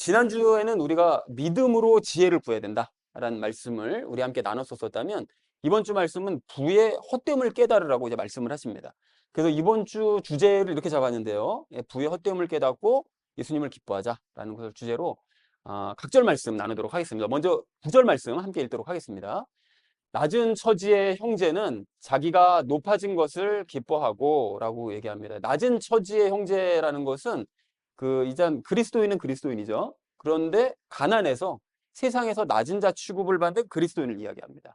지난주에는 우리가 믿음으로 지혜를 구해야 된다라는 말씀을 우리 함께 나눴었다면 이번 주 말씀은 부의 헛됨을 깨달으라고 이제 말씀을 하십니다. 그래서 이번 주 주제를 이렇게 잡았는데요. 예, 부의 헛됨을 깨닫고 예수님을 기뻐하자라는 것을 주제로 아, 각절 말씀 나누도록 하겠습니다. 먼저 구절 말씀 함께 읽도록 하겠습니다. 낮은 처지의 형제는 자기가 높아진 것을 기뻐하고 라고 얘기합니다. 낮은 처지의 형제라는 것은 그 이전 그리스도인은 그리스도인이죠. 그런데 가난해서 세상에서 낮은 자 취급을 받는 그리스도인을 이야기합니다.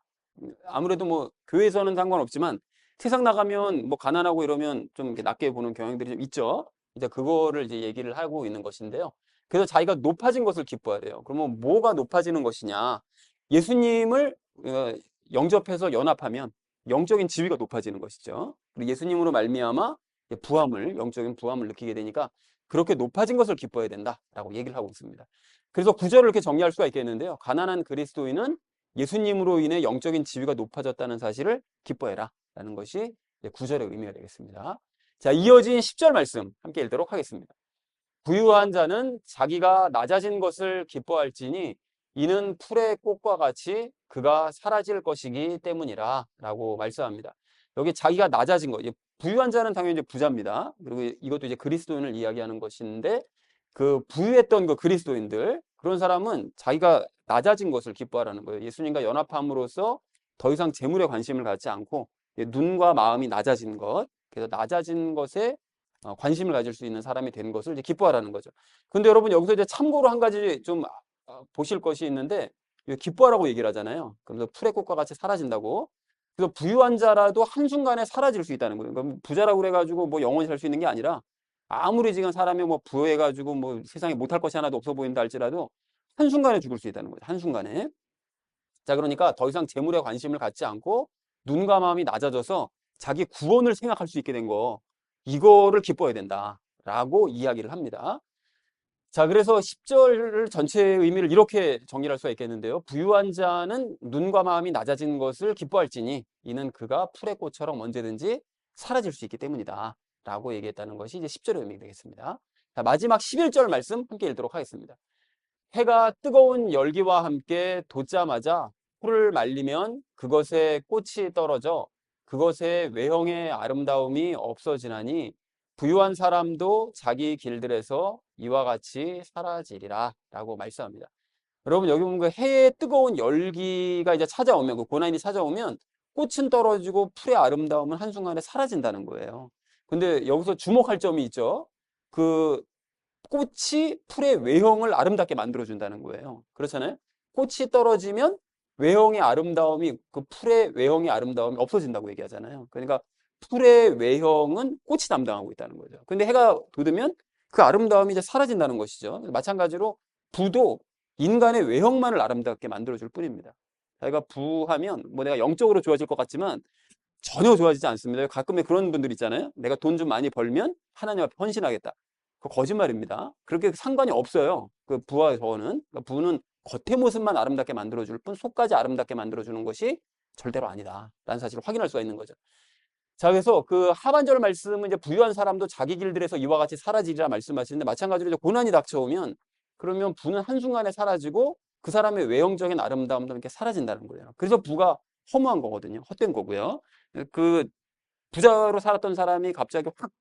아무래도 뭐 교회에서는 상관없지만 세상 나가면 뭐 가난하고 이러면 좀 낮게 보는 경향들이 좀 있죠. 이제 그거를 이제 얘기를 하고 있는 것인데요. 그래서 자기가 높아진 것을 기뻐하래요. 그러면 뭐가 높아지는 것이냐? 예수님을 어, 영접해서 연합하면 영적인 지위가 높아지는 것이죠. 그리고 예수님으로 말미암아 부함을 영적인 부함을 느끼게 되니까 그렇게 높아진 것을 기뻐해야 된다라고 얘기를 하고 있습니다. 그래서 구절을 이렇게 정리할 수가 있겠는데요. 가난한 그리스도인은 예수님으로 인해 영적인 지위가 높아졌다는 사실을 기뻐해라 라는 것이 구절의 의미가 되겠습니다. 자, 이어진 10절 말씀 함께 읽도록 하겠습니다. 부유한 자는 자기가 낮아진 것을 기뻐할지니 이는 풀의 꽃과 같이 그가 사라질 것이기 때문이라 라고 말씀합니다. 여기 자기가 낮아진 것, 부유한 자는 당연히 이제 부자입니다. 그리고 이것도 이제 그리스도인을 이야기하는 것인데 그 부유했던 그 그리스도인들 그런 사람은 자기가 낮아진 것을 기뻐하라는 거예요. 예수님과 연합함으로써 더 이상 재물에 관심을 갖지 않고 눈과 마음이 낮아진 것, 그래서 낮아진 것에 어, 관심을 가질 수 있는 사람이 된 것을 이제 기뻐하라는 거죠. 근데 여러분 여기서 이제 참고로 한 가지 좀 어, 보실 것이 있는데 기뻐하라고 얘기를 하잖아요. 그래서 풀의 꽃과 같이 사라진다고. 그래서 부유한 자라도 한순간에 사라질 수 있다는 거예요. 그러니까 부자라고 그래가지고 뭐 영원히 살 수 있는 게 아니라 아무리 지금 사람이 뭐 부여해가지고 뭐 세상에 못할 것이 하나도 없어 보인다 할지라도 한순간에 죽을 수 있다는 거죠. 한순간에. 자, 그러니까 더 이상 재물에 관심을 갖지 않고 눈과 마음이 낮아져서 자기 구원을 생각할 수 있게 된 거, 이거를 기뻐해야 된다. 라고 이야기를 합니다. 자, 그래서 10절 전체의 의미를 이렇게 정리할 수가 있겠는데요. 부유한 자는 눈과 마음이 낮아진 것을 기뻐할지니 이는 그가 풀의 꽃처럼 언제든지 사라질 수 있기 때문이다. 라고 얘기했다는 것이 이제 10절의 의미가 되겠습니다. 자, 마지막 11절 말씀 함께 읽도록 하겠습니다. 해가 뜨거운 열기와 함께 돋자마자 풀을 말리면 그것에 꽃이 떨어져 그것의 외형의 아름다움이 없어지나니 부유한 사람도 자기 길들에서 이와 같이 사라지리라 라고 말씀합니다. 여러분 여기 보면 그 해의 뜨거운 열기가 이제 찾아오면 그 고난이 찾아오면 꽃은 떨어지고 풀의 아름다움은 한순간에 사라진다는 거예요. 근데 여기서 주목할 점이 있죠. 그 꽃이 풀의 외형을 아름답게 만들어준다는 거예요. 그렇잖아요. 꽃이 떨어지면 외형의 아름다움이 그 풀의 외형의 아름다움이 없어진다고 얘기하잖아요. 그러니까 풀의 외형은 꽃이 담당하고 있다는 거죠. 근데 해가 돋으면 그 아름다움이 이제 사라진다는 것이죠. 마찬가지로 부도 인간의 외형만을 아름답게 만들어줄 뿐입니다. 자기가 부하면 뭐 내가 영적으로 좋아질 것 같지만 전혀 좋아지지 않습니다. 가끔에 그런 분들 있잖아요. 내가 돈 좀 많이 벌면 하나님 앞에 헌신하겠다. 그 거짓말입니다. 그렇게 상관이 없어요. 그 부와 저는 그러니까 부는 겉의 모습만 아름답게 만들어줄 뿐 속까지 아름답게 만들어주는 것이 절대로 아니다. 라는 사실을 확인할 수가 있는 거죠. 자, 그래서 그 하반절 말씀은 이제 부유한 사람도 자기 길들에서 이와 같이 사라지리라 말씀하시는데 마찬가지로 이제 고난이 닥쳐오면 그러면 부는 한순간에 사라지고 그 사람의 외형적인 아름다움도 이렇게 사라진다는 거예요. 그래서 부가 허무한 거거든요. 헛된 거고요. 그 부자로 살았던 사람이 갑자기 확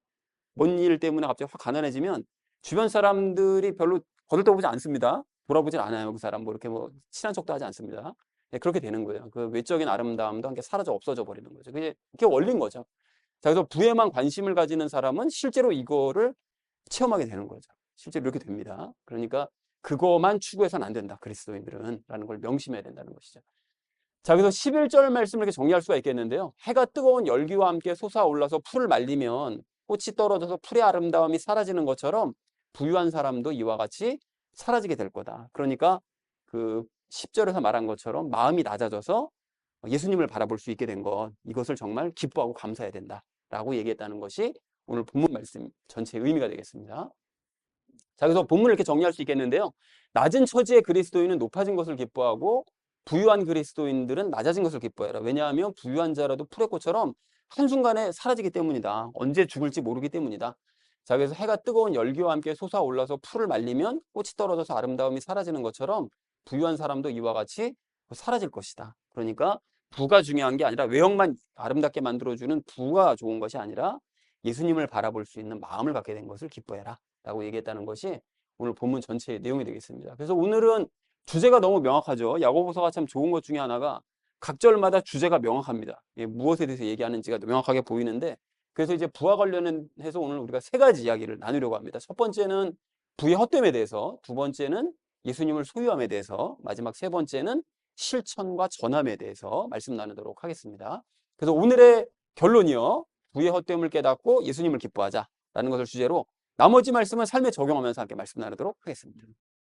뭔 일 때문에 갑자기 확 가난해지면 주변 사람들이 별로 거들떠보지 않습니다. 돌아보질 않아요. 그 사람 뭐 이렇게 뭐 친한 척도 하지 않습니다. 네, 그렇게 되는 거예요. 그 외적인 아름다움도 함께 사라져 없어져 버리는 거죠. 그게 그게 원리인 거죠. 자, 그래서 부에만 관심을 가지는 사람은 실제로 이거를 체험하게 되는 거죠. 실제로 이렇게 됩니다. 그러니까 그거만 추구해서는 안 된다. 그리스도인들은 라는 걸 명심해야 된다는 것이죠. 자, 그래서 11절 말씀을 이렇게 정리할 수가 있겠는데요. 해가 뜨거운 열기와 함께 솟아올라서 풀을 말리면 꽃이 떨어져서 풀의 아름다움이 사라지는 것처럼 부유한 사람도 이와 같이 사라지게 될 거다. 그러니까 그 10절에서 말한 것처럼 마음이 낮아져서 예수님을 바라볼 수 있게 된 것, 이것을 정말 기뻐하고 감사해야 된다. 라고 얘기했다는 것이 오늘 본문 말씀 전체의 의미가 되겠습니다. 자, 그래서 본문을 이렇게 정리할 수 있겠는데요. 낮은 처지의 그리스도인은 높아진 것을 기뻐하고 부유한 그리스도인들은 낮아진 것을 기뻐해라. 왜냐하면 부유한 자라도 풀의 꽃처럼 한순간에 사라지기 때문이다. 언제 죽을지 모르기 때문이다. 자, 그래서 해가 뜨거운 열기와 함께 솟아올라서 풀을 말리면 꽃이 떨어져서 아름다움이 사라지는 것처럼 부유한 사람도 이와 같이 사라질 것이다. 그러니까 부가 중요한 게 아니라 외형만 아름답게 만들어주는 부가 좋은 것이 아니라 예수님을 바라볼 수 있는 마음을 갖게 된 것을 기뻐해라. 라고 얘기했다는 것이 오늘 본문 전체의 내용이 되겠습니다. 그래서 오늘은 주제가 너무 명확하죠. 야고보서가 참 좋은 것 중에 하나가 각절마다 주제가 명확합니다. 예, 무엇에 대해서 얘기하는지가 명확하게 보이는데 그래서 이제 부와 관련해서 오늘 우리가 세 가지 이야기를 나누려고 합니다. 첫 번째는 부의 헛됨에 대해서, 두 번째는 예수님을 소유함에 대해서, 마지막 세 번째는 실천과 전함에 대해서 말씀 나누도록 하겠습니다. 그래서 오늘의 결론이요. 부의 헛됨을 깨닫고 예수님을 기뻐하자라는 것을 주제로 나머지 말씀은 삶에 적용하면서 함께 말씀 나누도록 하겠습니다.